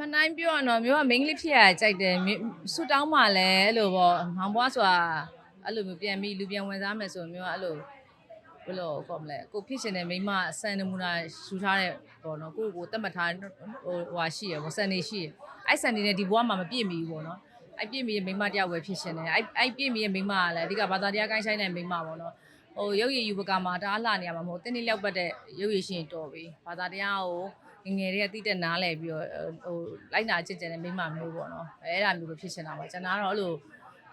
မှန်တိုင်းပြောရတော့မျိုးကမိန်းကလေးဖြစ်ရကြိုက်တယ်မြို့ဆူတောင်းမှလည်းအဲ့လိုပေါ့မောင်ဘွားဆိုတာအဲ့လိုမျိုးပြန်ပြီးလူပြန်ဝင်စားမယ်ဆိုရင်မျိုးကအဲ့လိုဘယ်လိုခေါ်မလဲကိုဖြစ်ရှင်တဲ့မိန်းမစံနမူနာယူထားတဲ့ပေါ့နော်ကိုယ့်ကိုယ်တတ်မှတ်ထားဟိုဟွာရှိရပေါ့စံနေရှိရအဲ့စံနေနဲ့ဒီဘွားမှာမပြည့်မီဘူးပေါ့နော်အဲ့ပြည့်မီရဲ့မိန်းမတယောက်ပဲဖြစ်ရှင်တယ်အဲ့အဲ့ပြည့်မီရဲ့မိန်းမကလည်းအဓိကဘာသာတရားကိုင်းဆိုင်တဲ့မိန်းမပေါ့နော်ဟိုရုပ်ရည်ယူပကမှာတအားလှနေရမှာမဟုတ်တင်းတင်းလျောက်ပတ်တဲ့ရုပ်ရည်ရှင်တော်ပြီဘာသာတရားကို ငယ်ငယ်တွေကတိတက်နားလဲပြီးတော့ဟိုလိုက်နာချစ်ကြတဲ့မိန်းမမျိုးပေါ့နော်အဲအဲ့ဒါမျိုးပဲဖြစ်နေတာပါကျွန်တော်ကတော့အဲ့လို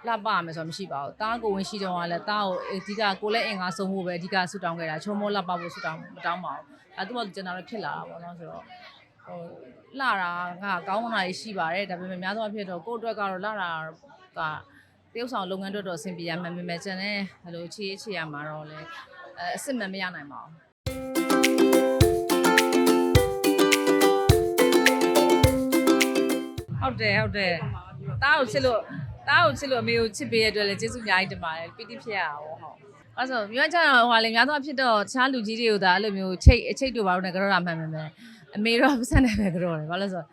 လှပမယ်ဆိုတော့မရှိပါဘူးတားကိုဝင်ရှိတော့ကလည်းတားကိုအဓိကကိုလည်းအင်္ဂါဆုံးဖို့ပဲအဓိကဆူတောင်းခဲ့တာချုံမောလှပဖို့ဆူတောင်းမတောင်းပါဘူးအဲသူ့ဘာကျွန်တော်လည်းဖြစ်လာတာပေါ့နော်ဆိုတော့ဟိုလှတာကကောင်းတာရှိပါတယ်ဒါပေမဲ့များသောအားဖြင့်တော့ကိုယ့်အတွက်ကတော့လှတာကတရုပ်ဆောင်လုပ်ငန်းအတွက်တော့အဆင်ပြေရမှန်ပေမဲ့ကျွန်တော်ဟိုလိုချေးချေးရမှာတော့လေအဲအစ်စ်မမရနိုင်ပါဘူး ဟုတ်တယ်ဟုတ်တယ်တားကိုချစ်လို့တားကိုချစ်လို့အမေကိုချစ်ပေးရတဲ့အတွက်လည်းကျေးဇူးအများကြီးတင်ပါတယ်ပီတိဖြစ်ရအောင်ဟုတ်အဲ့ဆိုမြို့ကျတော့ဟိုဟာလေများသောဖြစ်တော့တခြားလူကြီးတွေကိုဒါအဲ့လိုမျိုးချိတ်အချိတ်တို့ဘာလို့လဲကြောတာမှန်မှန်ပဲအမေတော့ပတ်စံနေပဲကြောတယ်ဘာလို့လဲဆို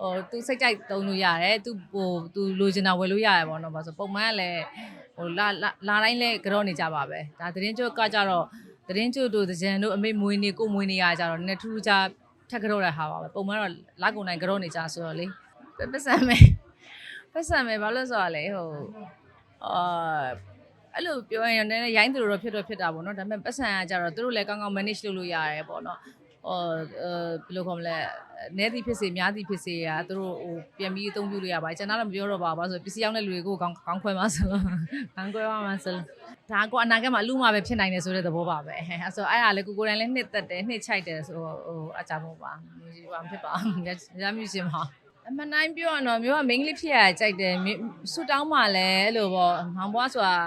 ဟိုသူစိတ်ကြိုက်တုံးလို့ရတယ်သူဟိုသူလိုချင်တာဝယ်လို့ရတယ်ပေါ့နော်ဘာလို့ပုံမှန်ကလည်းဟိုလာလာတိုင်းလဲကြောနေကြပါပဲဒါသတင်းကျွတ်ကကြတော့သတင်းကျွတ်တို့ကြံတို့အမေမွေးနေကိုမွေးနေရကြတော့နည်းထူးထူးခြားထက်ကြောတဲ့ဟာပါပဲပုံမှန်တော့လာကုန်တိုင်းကြောနေကြဆိုတော့လေ ပတ်စံမယ်ပတ်စံမယ်ဘာလို့လဲဆိုတော့လေဟိုအာအဲ့လိုပြောရင်လည်းနည်းနည်းရိုင်းသူတို့တော့ဖြစ်တော့ဖြစ်တာပေါ့နော်ဒါပေမဲ့ပတ်စံကကြတော့သူတို့လည်းကောင်းကောင်း manage လုပ်လို့ရတယ်ပေါ့နော်ဟိုအဲဘယ်လိုခေါ်မလဲနဲသည်ဖြစ်စေများသည်ဖြစ်စေရာသူတို့ဟိုပြန်ပြီးအသုံးပြုလို့ရပါတယ်ကျွန်တော်တော့မပြောတော့ပါဘူးဘာလို့ဆိုပစ္စည်းရောက်တဲ့လူတွေကိုကောင်းကောင်းခွဲမှာဆိုလို့ကောင်းခွဲမှာမှာဆိုလို့ဒါကအနာဂတ်မှာလူမှာပဲဖြစ်နိုင်တယ်ဆိုတဲ့သဘောပါပဲအဲဆိုအဲ့ဒါလည်းကိုကိုယ်တိုင်လည်းနှစ်သက်တယ်နှစ်ချိုက်တယ်ဆိုဟိုအကြမို့ပါဘာမဖြစ်ပါဘူးရမ်းမြရှင်ပါ အမှန်တိုင်းပြောရတော့မျိုးကမိန်းကလေးဖြစ်ရကြိုက်တယ်မြို့ဆူတောင်းမှလည်းအဲ့လိုပေါ့မောင်ဘွားဆိုတာ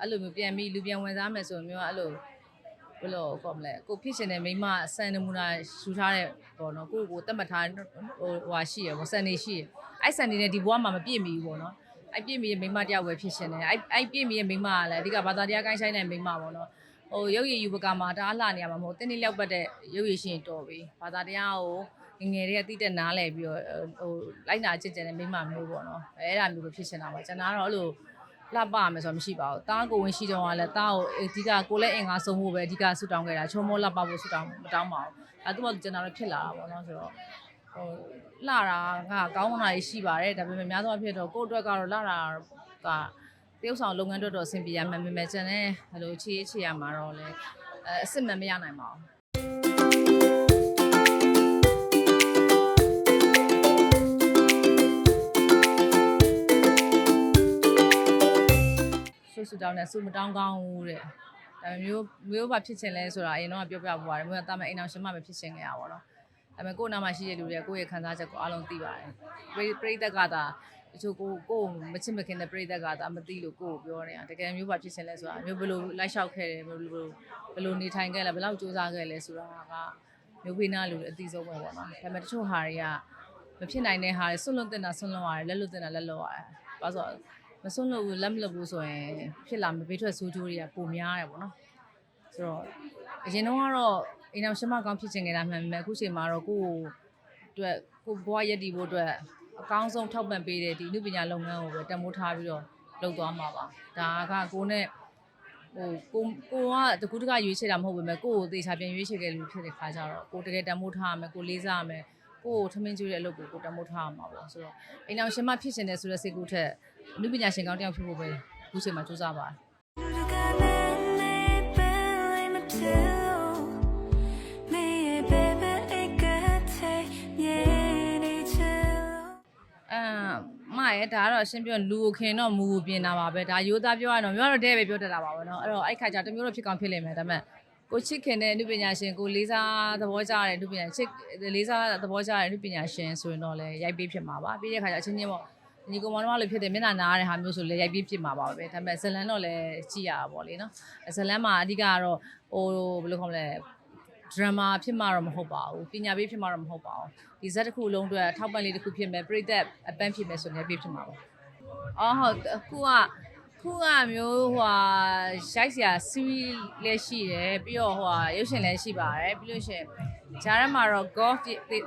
အဲ့လိုမျိုးပြန်ပြီးလူပြန်ဝင်စားမယ်ဆိုရင်မျိုးကအဲ့လိုဘယ်လိုခေါ်မလဲကိုဖြစ်ရှင်တဲ့မိန်းမစံနမူနာယူထားတဲ့ပေါ့နော်ကိုယ့်ကိုယ်တတ်မှတ်ထားဟိုဟွာရှိရပေါ့စံနေရှိရအဲ့စံနေနဲ့ဒီဘွားမှာမပြည့်မီဘူးပေါ့နော်အဲ့ပြည့်မီရဲ့မိန်းမတယောက်ပဲဖြစ်ရှင်တယ်အဲ့အဲ့ပြည့်မီရဲ့မိန်းမကလည်းအဓိကဘာသာတရားကိုင်းဆိုင်တဲ့မိန်းမပေါ့နော်ဟိုရုပ်ရည်ယူပကမှာတအားလှနေရမှာမဟုတ်တင်းတင်းလျောက်ပတ်တဲ့ရုပ်ရည်ရှင်တော်ပြီဘာသာတရားကို ငယ်ငယ်တွေကတိတက်နားလဲပြီးတော့ဟိုလိုက်နာချစ်ကြတဲ့မိန်းမမျိုးပေါ့နော်အဲအဲ့ဒါမျိုးပဲဖြစ်နေတာပါကျွန်တော်ကတော့အဲ့လိုလှပမယ်ဆိုတော့မရှိပါဘူးတားကိုဝင်ရှိတော့ကလည်းတားကိုအဓိကကိုလည်းအင်္ဂါဆုံးဖို့ပဲအဓိကဆူတောင်းခဲ့တာချုံမောလှပဖို့ဆူတောင်းမတောင်းပါဘူးအဲသူ့ဘာကျွန်တော်လည်းဖြစ်လာတာပေါ့နော်ဆိုတော့ဟိုလှတာကကောင်းတာရှိပါတယ်ဒါပေမဲ့များသောအားဖြင့်တော့ကိုယ့်အတွက်ကတော့လှတာကတရုပ်ဆောင်လုပ်ငန်းအတွက်တော့အဆင်ပြေရမှန်ပေမဲ့ကျွန်တော်ဟိုလိုချေးချေးရမှာတော့လေအဲအစ်စ်မမရနိုင်ပါဘူး ဆူဆူတောင်းနဲ့ဆူမတောင်းကောင်းဘူးတဲ့ဒါပေမဲ့မျိုးမျိုးဘာဖြစ်ချင်လဲဆိုတာအရင်တော့ပြောပြပူပါတယ်မျိုးကတာမန်အိမ်အောင်ရှင်မပဲဖြစ်ချင်ခဲ့ရပါတော့ဒါပေမဲ့ကိုယ့်နာမှာရှိတဲ့လူတွေကကိုယ့်ရဲ့ခံစားချက်ကိုအားလုံးသိပါတယ်ပရိပရိသတ်ကသာတချို့ကိုကိုယ်မချစ်မခင်တဲ့ပရိသတ်ကသာမသိလို့ကိုယ်ကိုပြောနေတာတကယ်မျိုးဘာဖြစ်ချင်လဲဆိုတာမျိုးဘယ်လိုလိုက်လျှောက်ခဲ့တယ်ဘယ်လိုဘယ်လိုနေထိုင်ခဲ့လဲဘယ်လောက်စူးစမ်းခဲ့လဲဆိုတာကမျိုးဖေးနာလူတွေအသိဆုံးပဲပေါ့နော်ဒါပေမဲ့တချို့ဟာတွေကမဖြစ်နိုင်တဲ့ဟာတွေဆွန့်လွတ်တင်တာဆွန့်လွတ်ရတယ်လက်လွတ်တင်တာလက်လွတ်ရတယ်ဘာလို့ဆိုတော့မ စွန့်လို့ဘူးလက်မလွတ်ဘူးဆိုရင်ဖြစ်လာမဘေးထွက်ဆိုးကျိုးတွေကပိုများတယ်ပေါ့နော်ဆိုတော့အရင်တော့ကတော့အိမ်အောင်ရှမကောင်းဖြစ်ချင်နေတာမှန်ပေမဲ့အခုချိန်မှာတော့ကိုယ့်ကိုအတွက်ကိုယ်ဘဝရက်တည်ဖို့အတွက်အကောင်းဆုံးထောက်ပံ့ပေးတဲ့ဒီအမှုပညာလုပ်ငန်းကိုပဲတမိုးထားပြီးတော့လုပ်သွားမှာပါဒါကကိုနဲ့ဟိုကိုကိုကတကူတကရွေးချယ်တာမဟုတ်ပေမဲ့ကိုယ့်ကိုသေချာပြန်ရွေးချယ်ခဲ့လို့ဖြစ်တဲ့ခါကျတော့ကိုတကယ်တမိုးထားရမယ်ကိုလေးစားရမယ်ကိုကိုထမင်းကျွေးတဲ့အလုပ်ကိုကိုတမိုးထားရမှာပေါ့ဆိုတော့အိမ်အောင်ရှမဖြစ်ချင်တဲ့ဆိုတဲ့စိတ်ကူးထက် အနုပညာရှင်ကောင်းတစ်ယောက်ဖြစ်ဖို့ပဲအခုချိန်မှာစူးစမ်းပါတယ် အာမရဲ့ဒါကတော့အရှင်းပြောလူကိုခင်တော့မူကိုပြင်တာပါပဲဒါရိုးသားပြောရတော့မျိုးကတော့တဲ့ပဲပြောတတ်တာပါပဲเนาะအဲ့တော့အဲ့ခါကျတမျိုးတော့ဖြစ်ကောင်းဖြစ်လိမ့်မယ်ဒါပေမဲ့ကိုချစ်ခင်တဲ့အနုပညာရှင်ကိုလေးစားသဘောကျတဲ့အနုပညာချစ်လေးစားသဘောကျတဲ့အနုပညာရှင်ဆိုရင်တော့လည်းရိုက်ပေးဖြစ်မှာပါပြီးတဲ့ခါကျအချင်းချင်းပေါ့ ညီကောင်မောင်တို့ကလည်းဖြစ်တယ်မျက်နှာနားရတဲ့ဟာမျိုးဆိုလည်းရိုက်ပေးဖြစ်မှာပါပဲဒါပေမဲ့ဇလန်တော့လည်းကြည့်ရတာပေါ့လေနော်ဇလန်မှာအဓိကကတော့ဟိုဘယ်လိုခေါ်မလဲဒရမာဖြစ်မှာတော့မဟုတ်ပါဘူးပညာပေးဖြစ်မှာတော့မဟုတ်ပါဘူးဒီဇက်တစ်ခုလုံးအတွက်ထောက်ပံ့လေးတစ်ခုဖြစ်မယ်ပြိသက်အပန်းဖြစ်မယ်ဆိုရင်ပြည့်ဖြစ်မှာပါအော်ဟုတ်အခုကခုကမျိုးဟိုဟာရိုက်စရာစီးလည်းရှိတယ်ပြီးတော့ဟိုဟာရုပ်ရှင်လည်းရှိပါတယ်ပြီးလို့ရှရင်ဂျားထဲမှာတော့ golf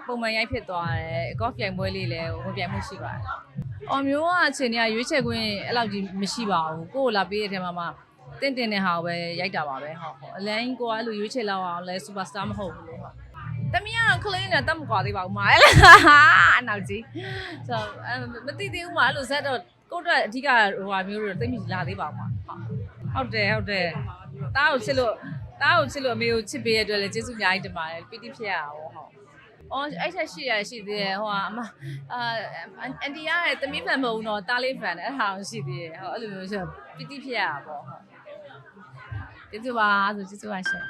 ပုံမှန်ရိုက်ဖြစ်သွားတယ် golf ပြိုင်ပွဲလေးလည်းဝင်ပြိုင်မှုရှိပါတယ်။ အော်မျိုးကအချိန်ကြီးရွေးချယ်ခွင့်အဲ့လောက်ကြီးမရှိပါဘူး။ကိုယ်လာပေးတဲ့ထဲမှာမှတင့်တင်တဲ့ဟာကိုပဲရိုက်တာပါပဲဟုတ်ဟုတ်အလန်းကိုကအဲ့လိုရွေးချယ်လောက်အောင်လဲ superstar မဟုတ်ဘူးလို့ဟုတ်တမီးကတော့ clean နဲ့တတ်မကွာသေးပါဘူးမအဲ့လားအနောက်ကြီးဆိုတော့မသိသေးဘူးမအဲ့လိုဇက်တော့ကိုယ့်အတွက်အဓိကဟိုဟာမျိုးတွေသိမိလာသေးပါဘူးမဟုတ်ဟုတ်တယ်ဟုတ်တယ်တားကိုချစ်လို့တားကိုချစ်လို့အမေကိုချစ်ပေးရတဲ့အတွက်လည်းကျေးဇူးအများကြီးတင်ပါတယ်ပီတိဖြစ်ရအောင်ဟုတ် အော်အဲ့ချက်ရှိရရှိသေးတယ်ဟိုဟာအမအာအန်တီရရဲ့တမီးဖန်မဟုတ်ဘူးတော့တားလေးဖန်တယ်အဲ့ဟာရှိသေးတယ်ဟိုအဲ့လိုမျိုးဆိုပီတိဖြစ်ရတာပေါ့ဟုတ်ကျေးဇူးပါဆိုကျေးဇူးပါရှင်